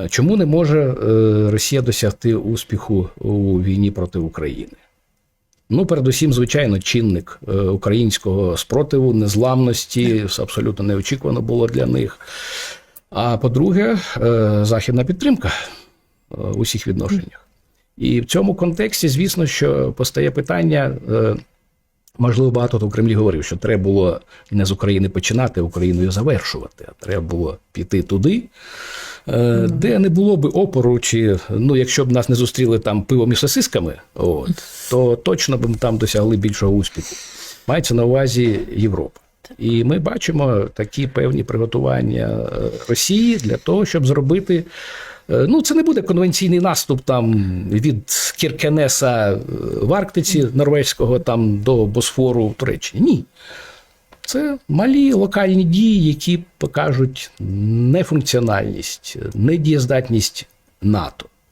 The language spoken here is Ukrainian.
Е, Чому не може е, Росія досягти успіху у війні проти України? Ну, передусім, звичайно, чинник е, українського спротиву, незламності, абсолютно неочікувано було для них. А по-друге, західна підтримка у всіх відношеннях. І в цьому контексті, звісно, що постає питання. Можливо, багато хто в Кремлі говорив, що треба було не з України починати, а Україною завершувати. А треба було піти туди, е, де не було би опору, чи ну, якщо б нас не зустріли там пивом і сосисками, от, то точно б ми там досягли більшого успіху. Мається на увазі Європа. І ми бачимо такі певні приготування е, Росії для того, щоб зробити. е, Ну, це не буде конвенційний наступ там від Кіркенеса в Арктиці норвезького там до Босфору в Туреччині. Ні. Це малі локальні дії, які покажуть нефункціональність, недієздатність НАТО.